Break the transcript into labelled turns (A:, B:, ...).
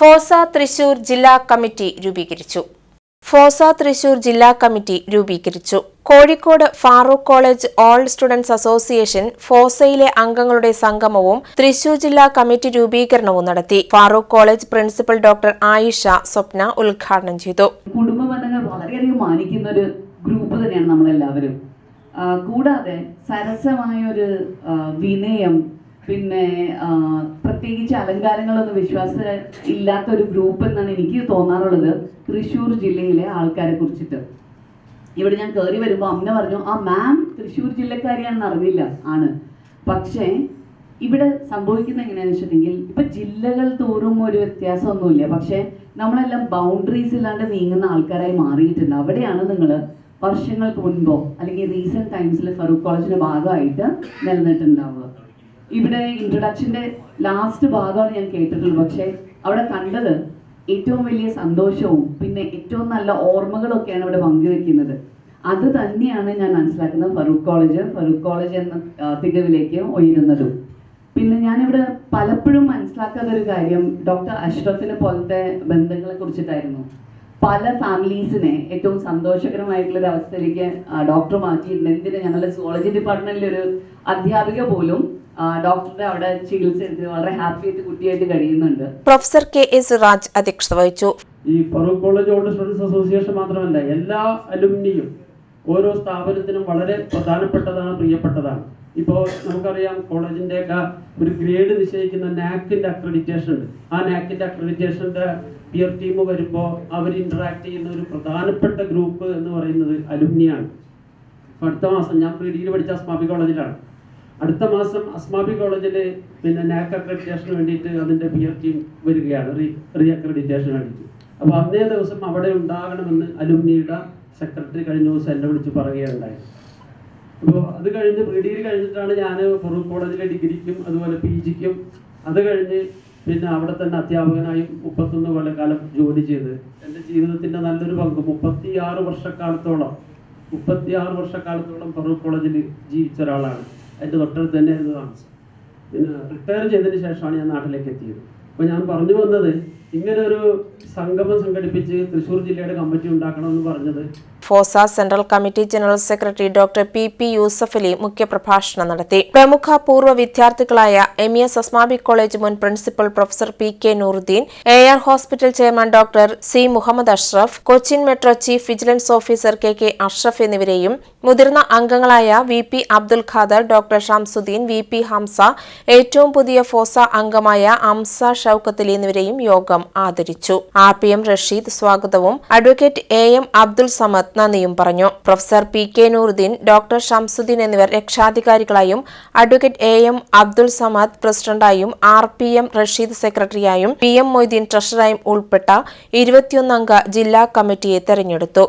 A: Four Thrissur ജില്ലാ committee രൂപീകരിച്ചു. Four Thrissur ജില്ലാ കമ്മിറ്റി രൂപീകരിച്ചു. Kozhikode Farook college old students association ഫോസയിലെ അംഗങ്ങളുടെ സംഗമവും തൃശൂർ ജില്ലാ കമ്മിറ്റി രൂപീകരണവും നടത്തി. Farook college principal doctor Ayisha Swapna ഉദ്ഘാടനം ചെയ്തു.
B: മാനിക്കുന്ന ഒരു ഗ്രൂപ്പ് തന്നെയാണ് നമ്മളെല്ലാവരും. കൂടാതെ സരസമായ ഒരു വിനയം പിന്നെ പ്രത്യേകിച്ച് അലങ്കാരങ്ങളൊന്നും വിശ്വാസം ഇല്ലാത്ത ഒരു ഗ്രൂപ്പ് എന്നാണ് എനിക്ക് തോന്നാറുള്ളത്. തൃശ്ശൂർ ജില്ലയിലെ ആൾക്കാരെ കുറിച്ചിട്ട്. ഇവിടെ ഞാൻ കയറി വരുമ്പോൾ അമ്മ പറഞ്ഞു ആ മാം തൃശ്ശൂർ ജില്ലക്കാരിയാണെന്ന് അറിഞ്ഞില്ല ആണ്. പക്ഷേ ഇവിടെ സംഭവിക്കുന്ന എങ്ങനെയാണെന്ന് വെച്ചിട്ടുണ്ടെങ്കിൽ ഇപ്പൊ ജില്ലകൾ തോറും ഒരു വ്യത്യാസമൊന്നുമില്ല. പക്ഷേ നമ്മളെല്ലാം ബൗണ്ടറീസ് ഇല്ലാണ്ട് നീങ്ങുന്ന ആൾക്കാരായി മാറിയിട്ടുണ്ട്. അവിടെയാണ് നിങ്ങൾ വർഷങ്ങൾക്ക് മുൻപോ അല്ലെങ്കിൽ റീസെന്റ് ടൈംസിൽ ഫറൂഖ് കോളേജിന്റെ ഭാഗമായിട്ട് നിലനിട്ടുണ്ടാവുക ഇവിടെ ഇൻട്രൊഡക്ഷന്റെ ലാസ്റ്റ് ഭാഗമാണ് ഞാൻ കേട്ടിട്ടുള്ളത്. പക്ഷേ അവിടെ കണ്ടത് ഏറ്റവും വലിയ സന്തോഷവും പിന്നെ ഏറ്റവും നല്ല ഓർമ്മകളൊക്കെയാണ് ഇവിടെ പങ്കുവെക്കുന്നത് അത് തന്നെയാണ് ഞാൻ മനസ്സിലാക്കുന്നത് ഫറൂഖ് കോളേജ് ഫറൂഖ് കോളേജ് എന്ന തികവിലേക്ക് ഉയരുന്നതും. പിന്നെ ഞാനിവിടെ പലപ്പോഴും മനസ്സിലാക്കാത്ത ഒരു കാര്യം ഡോക്ടർ അഷ്റഫിനെ പോലത്തെ ബന്ധങ്ങളെ കുറിച്ചിട്ടായിരുന്നു. പല ഫാമിലീസിനെ ഏറ്റവും സന്തോഷകരമായിട്ടുള്ള ഒരു അവസ്ഥയിലേക്ക് ഡോക്ടർ മാറ്റിയിട്ടുണ്ട്. എന്തിനാ ഞങ്ങളുടെ സുവോളജി ഡിപ്പാർട്ട്മെന്റിലെ ഒരു അധ്യാപിക പോലും ഡോക്ടറുടെ അവിടെ ചികിത്സ എടുത്ത് വളരെ ഹാപ്പി ആയിട്ട് കുട്ടിയായിട്ട് കഴിയുന്നുണ്ട്.
A: പ്രൊഫസർ കെ എസ് രാജ് അധ്യക്ഷത വഹിച്ചു.
C: ഈ Farook college old students association മാത്രമല്ല എല്ലാ അലുമിനിയും ഓരോ സ്ഥാപനത്തിനും വളരെ പ്രധാനപ്പെട്ടതാണ് പ്രിയപ്പെട്ടതാണ്. ഇപ്പോൾ നമുക്കറിയാം കോളേജിന്റെയൊക്കെ ഒരു ഗ്രേഡ് നിശ്ചയിക്കുന്ന നാക്കിന്റെ അക്രഡിറ്റേഷൻ ഉണ്ട്. ആ നാക്കിന്റെ അക്രഡിറ്റേഷന്റെ പിയർ ടീം വരുമ്പോൾ അവർ ഇൻട്രാക്ട് ചെയ്യുന്ന ഒരു പ്രധാനപ്പെട്ട ഗ്രൂപ്പ് എന്ന് പറയുന്നത് അലുമിനിയാണ്. അടുത്ത മാസം ഞാൻ പ്രീ ഡിഗ്രി പഠിച്ച അസ്മാബി കോളേജിലാണ്. അടുത്ത മാസം അസ്മാബി കോളേജിൽ പിന്നെ നാക് അക്രഡിറ്റേഷന് വേണ്ടിയിട്ട് അതിന്റെ എഫ് ടീം വരികയാണ്. റീ റീ അക്രഡിറ്റേഷന് വേണ്ടിയിട്ട് അപ്പോൾ അന്നേ ദിവസം അവിടെ ഉണ്ടാകണമെന്ന് അലുമിനിയുടെ സെക്രട്ടറി കഴിഞ്ഞ ദിവസം എന്നെ വിളിച്ച് പറയുകയുണ്ടായി. അപ്പോൾ അത് കഴിഞ്ഞ് പ്രീ ഡിഗ്രി കഴിഞ്ഞിട്ടാണ് ഞാൻ ഫറൂഖ് കോളേജിലെ ഡിഗ്രിക്കും അതുപോലെ പി ജിക്കും അത് കഴിഞ്ഞ് പിന്നെ അവിടെ തന്നെ അധ്യാപകനായും മുപ്പത്തൊന്ന് കൊല്ലക്കാലം ജോലി ചെയ്ത്. എന്റെ ജീവിതത്തിന്റെ നല്ലൊരു പങ്ക്. മുപ്പത്തിയാറ് വർഷക്കാലത്തോളം മുപ്പത്തിയാറ് വർഷക്കാലത്തോളം ഫറൂഖ് കോളേജിൽ ജീവിച്ച ഒരാളാണ്. എന്റെ തൊട്ടടുത്ത് തന്നെ തന്നെയായിരുന്നു താമസം പിന്നെ റിട്ടയർ ചെയ്തതിന് ശേഷമാണ് ഞാൻ നാട്ടിലേക്ക് എത്തിയത്. അപ്പോൾ ഞാൻ പറഞ്ഞു വന്നത് ഇങ്ങനൊരു സംഗമം സംഘടിപ്പിച്ച് തൃശ്ശൂർ ജില്ലയുടെ കമ്മിറ്റി ഉണ്ടാക്കണമെന്ന് പറഞ്ഞത്
A: FOSA central committee general secretary doctor P P Yusuf Ali മുഖ്യപ്രഭാഷണം നടത്തി. പ്രമുഖ പൂർവ വിദ്യാർത്ഥികളായ എം എസ് അസ്മാബി കോളേജ് മുൻ principal professor P K Nooruddin A R hospital chairman doctor C Muhammad Ashraf Cochin metro chief vigilance officer K K Ashraf എന്നിവരെയും മുതിർന്ന അംഗങ്ങളായ V P Abdul Khader doctor Shamsuddin V P Hamsa ഏറ്റവും പുതിയ four അംഗമായ അംസ ഷൌക്കത്തലി എന്നിവരെയും യോഗം ആദരിച്ചു. R P M Rasheed സ്വാഗതവും. Advocate A M Abdul Samad നന്ദിയും പറഞ്ഞു. Professor P K Nooruddin doctor Shamsuddin എന്നിവർ രക്ഷാധികാരികളായും advocate A M Abdul Samad പ്രസിഡന്റായും R P M Rasheed സെക്രട്ടറിയായും പി എം മൊയ്തീൻ ട്രഷറായും ഉൾപ്പെട്ട ഇരുപത്തിയൊന്നംഗ ജില്ലാ കമ്മിറ്റിയെ തെരഞ്ഞെടുത്തു.